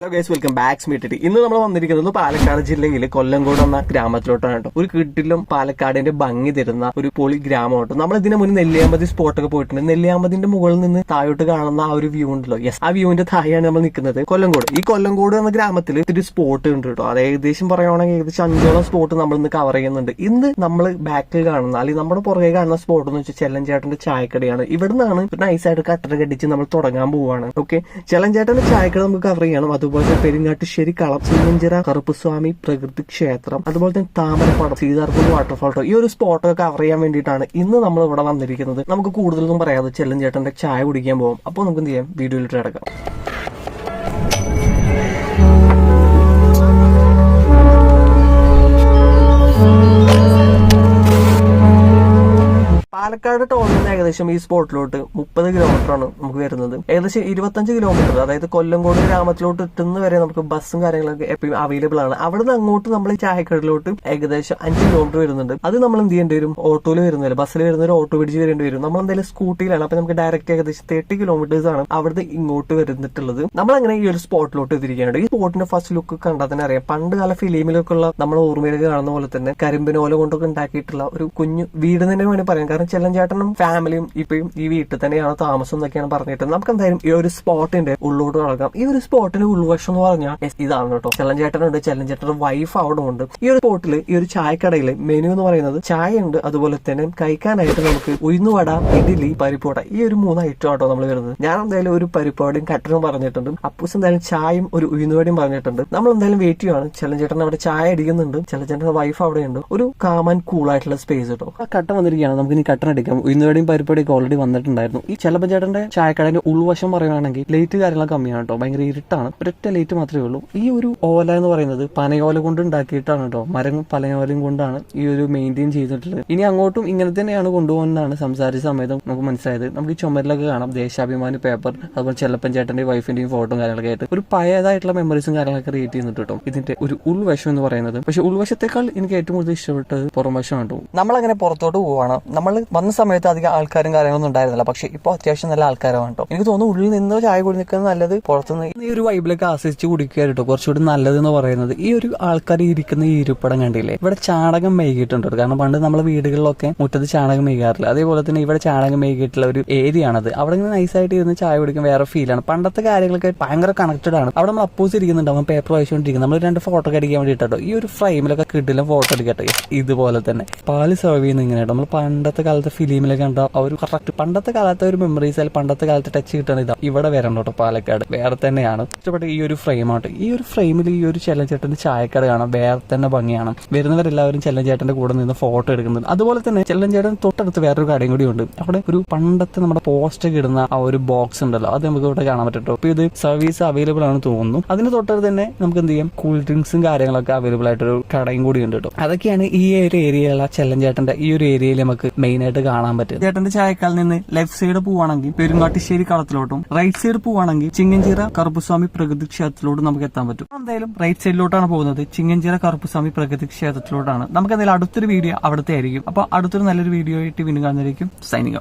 Hello guys welcome back മീറ്റിട്ട് ഇന്ന് നമ്മൾ വന്നിരിക്കുന്നത് പാലക്കാട് ജില്ലയിൽ കൊല്ലംകോട് എന്ന ഗ്രാമത്തിലോട്ടാണ് കേട്ടോ. ഒരു കിട്ടിലും പാലക്കാടിന്റെ ഭംഗി തരുന്ന ഒരു പൊളി ഗ്രാമമാട്ടോ നമ്മൾ ഇതിന് മുന്നേ നെല്ലിയാമ്പതി സ്പോട്ടൊക്കെ പോയിട്ടുണ്ട്. നെല്ലിയാമ്പതിന്റെ മുകളിൽ നിന്ന് താഴോട്ട് കാണുന്ന ആ ഒരു വ്യൂ ഉണ്ടല്ലോ. യെസ് ആ വ്യൂവിന്റെ താഴെയാണ് നമ്മൾ നിൽക്കുന്നത് കൊല്ലംകോട്. ഈ കൊല്ലംകോട് എന്ന ഗ്രാമത്തിൽ ഇത്തിരി സ്പോട്ട് ഉണ്ട് കേട്ടോ. അത് ഏകദേശം പറയുവാണെങ്കിൽ ഏകദേശം അഞ്ചോളം സ്പോട്ട് നമ്മൾ ഇന്ന് കവർ ചെയ്യുന്നുണ്ട്. ഇന്ന് നമ്മൾ ബാക്കിൽ കാണുന്ന അല്ലെങ്കിൽ നമ്മുടെ പുറകെ കാണുന്ന സ്പോട്ട് എന്ന് വെച്ചാൽ ചെല്ലഞ്ചേട്ടന്റെ ചായക്കടയാണ്. ഇവിടെ നിന്നാണ് നൈസായിട്ട് കട്ടറ കടിച്ച് നമ്മൾ തുടങ്ങാൻ പോവാണ്. ഓക്കെ ചെല്ലഞ്ചേട്ടന്റെ ചായക്കട നമുക്ക് കവർ ചെയ്യണം അതുപോലെ പെരിങ്ങാട്ടുശ്ശേരി കളം കറുപ്പുസ്വാമി പ്രകൃതി ക്ഷേത്രം അതുപോലെ തന്നെ താമരപ്പാടം സീതാർകുണ്ട് വാട്ടർഫാൾട്ടോ ഈ ഒരു സ്പോട്ടൊക്കെ കവർ ചെയ്യാൻ വേണ്ടിയിട്ടാണ് ഇന്ന് നമ്മൾ ഇവിടെ വന്നിരിക്കുന്നത്. നമുക്ക് കൂടുതലൊന്നും പറയാതെ ചെല്ലഞ്ചേട്ടന്റെ ചായ കുടിക്കാൻ പോകും അപ്പോൾ നമുക്ക് എന്ത് ചെയ്യാം? വീഡിയോയിലിട്ട് കിടക്കാം. പാലക്കാട് ടൗണിൽ നിന്ന് ഏകദേശം ഈ സ്പോട്ടിലോട്ട് മുപ്പത് കിലോമീറ്റർ ആണ് നമുക്ക് വരുന്നത്. ഏകദേശം ഇരുപത്തഞ്ച് കിലോമീറ്റർ അതായത് കൊല്ലംകോട് ഗ്രാമത്തിലോട്ട് എത്തുന്ന വരെ നമുക്ക് ബസ്സും കാര്യങ്ങളൊക്കെ എപ്പോഴും അവൈലബിൾ ആണ്. അവിടെ നിന്ന് അങ്ങോട്ട് നമ്മൾ ചായക്കടയിലോട്ട് ഏകദേശം അഞ്ച് കിലോമീറ്റർ വരുന്നുണ്ട്. അത് നമ്മൾ എന്ത് ചെയ്യേണ്ടി വരും? ഓട്ടോയിൽ വരുന്നില്ല ബസ്സിൽ വരുന്ന ഒരു ഓട്ടോ പിടിച്ച് വരേണ്ടി വരും. നമ്മൾ എന്തായാലും സ്കൂട്ടിയിലാണ്. അപ്പൊ നമുക്ക് ഡയറക്റ്റ് ഏകദേശം തേർട്ടി കിലോമീറ്റേഴ്സ് ആണ് അവിടുന്ന് ഇങ്ങോട്ട് വരുന്നിട്ടുള്ളത്. നമ്മൾ അങ്ങനെ ഈ ഒരു സ്പോട്ടിലോട്ട് എത്തിയിരിക്കുകയാണ്. ഈ സ്പോട്ടിന്റെ ഫസ്റ്റ് ലുക്ക് കണ്ടാൽ തന്നെ അറിയാം. പണ്ട് കാല ഫിലിമിലൊക്കെ ഉള്ള നമ്മൾ ഓർമ്മയിലൊക്കെ കാണുന്ന പോലെ തന്നെ കരിമ്പിനോല കൊണ്ടൊക്കെ ഉണ്ടാക്കിയിട്ടുള്ള ഒരു കുഞ്ഞു വീട് തന്നെ വേണമെങ്കിൽ പറയാം. കാരണം ചെല്ലഞ്ചേട്ടനും ഫാമിലിയും ഇപ്പോഴും ഈ വീട്ടിൽ തന്നെയാണ് താമസം എന്നൊക്കെയാണ് പറഞ്ഞിട്ട് നമുക്ക് എന്തായാലും ഈ ഒരു സ്പോട്ടിന്റെ ഉള്ളോട്ട് നടക്കാം. ഈ ഒരു സ്പോട്ടിന്റെ ഉൾവശം എന്ന് പറഞ്ഞാൽ ഇതാണ് കേട്ടോ. ചെല്ലഞ്ചേട്ടനുണ്ട് ചെല്ലഞ്ചേട്ടന്റെ വൈഫ് അവിടെ ഉണ്ട് ഈ ഒരു സ്പോട്ടിൽ ഈ ഒരു ചായക്കടയിലെ മെനു എന്ന് പറയുന്നത് ചായ ഉണ്ട് അതുപോലെ തന്നെ കഴിക്കാനായിട്ട് നമുക്ക് ഉഴുന്നുവട ഇഡ്ഡലി പരിപ്പോട ഈ ഒരു മൂന്ന് ഐറ്റം ആട്ടോ നമ്മൾ വരുന്നത്. ഞാൻ എന്തായാലും ഒരു പരിപ്പോടയും കട്ടനും പറഞ്ഞിട്ടുണ്ട്. അപ്പൂസ് എന്തായാലും ചായയും ഒരു ഉഴുന്നുവടയും പറഞ്ഞിട്ടുണ്ട്. നമ്മൾ എന്തായാലും വെയിറ്റ് ചെയ്യുവാണ് ചെല്ലഞ്ചേട്ടൻ അവിടെ ചായ അടിക്കുന്നുണ്ട്. ചെല്ലഞ്ചേട്ടന്റെ വൈഫ് അവിടെ ഉണ്ട് ഒരു കാമൻ കൂൾ ആയിട്ടുള്ള സ്പേസ് കേട്ടോ ആ കട്ടൻ വന്നിരിക്കുകയാണ്. നമുക്ക് ഇനി കട്ടൻ അടിക്കാം ഉഴുന്നുവടയും പരിപ്പടിയൊക്കെ ഓൾറെഡി വന്നിട്ടുണ്ടായിരുന്നു. ഈ ചെലപ്പഞ്ചേട്ടന്റെ ചായക്കടയുടെ ഉൾവശം പറയുകയാണെങ്കിൽ ലൈറ്റ് കാര്യങ്ങളൊക്കെ കമ്മിയാണ് കേട്ടോ. ഭയങ്കര ഇരുട്ടാണ്. ഒരൊറ്റ ലൈറ്റ് മാത്രമേ ഉള്ളൂ. ഈ ഒരു ഓല എന്ന് പറയുന്നത് പനയോല കൊണ്ട് ഉണ്ടാക്കിയിട്ടാണ് കേട്ടോ. മരം പനയോലയും കൊണ്ടാണ് ഈ ഒരു മെയിന്റെയിൻ ചെയ്തിട്ടുള്ളത്. ഇനി അങ്ങോട്ടും ഇങ്ങനെ തന്നെയാണ് കൊണ്ടുപോകുന്നതാണ് സംസാരിച്ച സമയത്ത് നമുക്ക് മനസ്സിലായത്. നമുക്ക് ഈ ചുമരിലൊക്കെ കാണാം. ദേശാഭിമാനി പേപ്പർ അതുപോലെ ചെല്ലപ്പൻ ചേട്ടന്റെയും വൈഫിന്റെയും ഫോട്ടോ കാര്യങ്ങളൊക്കെ ആയിട്ട്. ഒരു പഴയതായിട്ടുള്ള മെമ്മറീസും കാര്യങ്ങളൊക്കെ ക്രിയേറ്റ് ചെയ്യുന്നുണ്ട് കേട്ടോ. ഇതിന്റെ ഒരു ഉൾവശം എന്ന് പറയുന്നത്. പക്ഷെ ഉൾവശത്തേക്കാൾ എനിക്ക് ഏറ്റവും കൂടുതൽ ഇഷ്ടപ്പെട്ടത് പുറം വശമാണ് കേട്ടോ. നമ്മളങ്ങനെ പുറത്തോട്ട് പോവാണ്. നമ്മൾ വന്ന സമയത്ത് അധികം ആൾക്കാരും കാര്യങ്ങളൊന്നും ഉണ്ടായിരുന്നില്ല. പക്ഷെ ഇപ്പോൾ അത്യാവശ്യം നല്ല ആൾക്കാരാണ് കേട്ടോ എനിക്ക് തോന്നുന്നു ഉള്ളിൽ നിന്ന് ചായ കുടി നിൽക്കുന്നത് നല്ലത് പുറത്തുനിന്ന് ഈ ഒരു വൈബിലൊക്കെ ആസ്വദിച്ച് കുടിക്കുക കേട്ടോ കുറച്ചുകൂടി നല്ലത് എന്ന് പറയുന്നത് ഈ ഒരു ആൾക്കാർ ഇരിക്കുന്ന ഈ ഇരിപ്പിടം കണ്ടില്ലേ? ഇവിടെ ചാണകം മെയ്കിട്ടുണ്ട് കാരണം പണ്ട് നമ്മളെ വീടുകളിലൊക്കെ മുറ്റത്ത് ചാണകം മെയ്യാറില്ല അതേപോലെ തന്നെ ഇവിടെ ചാണകം മെയ്കിട്ടുള്ള ഒരു ഏരിയ ആണത് അവിടെ ഇങ്ങനെ നൈസായിട്ട് ഇരുന്ന് ചായ കുടിക്കാൻ വേറെ ഫീലാണ് പണ്ടത്തെ കാര്യങ്ങളൊക്കെ ഭയങ്കര കണക്റ്റഡ് ആണ്. അവിടെ നമ്മൾ അപ്പോസ് ഇരിക്കുന്നുണ്ട് അവൻ പേപ്പർ വായിച്ചുകൊണ്ടിരിക്കുന്നത് നമ്മൾ രണ്ട് ഫോട്ടോ അടിക്കാൻ വേണ്ടിയിട്ടോ ഈ ഒരു ഫ്രെയിമിലൊക്കെ കിട്ടില്ല ഫോട്ടോ എടുക്കട്ടെ ഇതുപോലെ തന്നെ. പാൽ സെർവ് ചെയ്യുന്ന ഇങ്ങനെ നമ്മൾ പണ്ടത്തെ കാലത്തെ ഫിലിമിലൊക്കെ കണ്ട ആ ഒരു കറക്റ്റ് പണ്ടത്തെ കാലത്തെ ഒരു മെമ്മറീസ് അല്ലെങ്കിൽ പണ്ടത്തെ കാലത്തെ ടച്ച് കിട്ടണ ഇതാ. ഇവിടെ വരണം കേട്ടോ പാലക്കാട്. വേറെ തന്നെയാണ്. ഇഷ്ടപ്പെട്ട ഈ ഒരു ഫ്രെയിം ആട്ടോ ഈ ഒരു ഫ്രെയിമിൽ ഈ ഒരു ചെല്ലഞ്ചേട്ടന്റെ ചായക്കട കാണാം. വേറെ തന്നെ ഭംഗിയാണ്. വരുന്നവരെല്ലാവരും ചെല്ലഞ്ചേട്ടന്റെ കൂടെ നിന്ന് ഫോട്ടോ എടുക്കുന്നത് അതുപോലെ തന്നെ ചെല്ലഞ്ചേട്ടൻ തൊട്ടടുത്ത് വേറൊരു കടയും കൂടി ഉണ്ട്. അവിടെ ഒരു പണ്ടത്തെ നമ്മുടെ പോസ്റ്റ് ഇടുന്ന ആ ഒരു ബോക്സ് ഉണ്ടല്ലോ. അത് നമുക്ക് ഇവിടെ കാണാൻ പറ്റും അപ്പോൾ ഇത് സർവീസ് അവൈലബിൾ ആണ് തോന്നുന്നു. അതിന് തൊട്ടടുത്ത് തന്നെ നമുക്ക് എന്ത് ചെയ്യാം? കൂൾ ഡ്രിങ്ക്സും കാര്യങ്ങളൊക്കെ അവൈലബിൾ ആയിട്ടൊരു കടയും കൂടി ഉണ്ട് കേട്ടോ. അതൊക്കെയാണ് ഈ ഒരു ഏരിയയിലുള്ള ചെല്ലഞ്ചേട്ടന്റെ ഈ ഒരു ഏരിയയിൽ നമുക്ക് മെയിൻ ആയിട്ട് കാണാൻ പറ്റും ചേട്ടന്റെ ചായക്കാൽ നിന്ന് ലെഫ്റ്റ് സൈഡ് പോവാണെങ്കിൽ പെരുമാട്ടിശ്ശേരി കളത്തിലോട്ടും റൈറ്റ് സൈഡ് പോവാണെങ്കിൽ ചിങ്ങഞ്ചിറ കറുപ്പുസ്വാമി പ്രകൃതി ക്ഷേത്രത്തിലോട്ടും നമുക്ക് എത്താൻ പറ്റും. എന്തായാലും റൈറ്റ് സൈഡിലോട്ടാണ് പോകുന്നത്. ചിങ്ങഞ്ചിറ കറുപ്പുസ്വാമി പ്രകൃതി ക്ഷേത്രത്തിലോട്ടാണ്. നമുക്ക് എന്തായാലും അടുത്തൊരു വീഡിയോ അവിടുത്തെ ആയിരിക്കും. അപ്പൊ അടുത്തൊരു നല്ലൊരു വീഡിയോ ആയിട്ട് വീണ്ടും കാണുന്നതായിരിക്കും. സൈനിക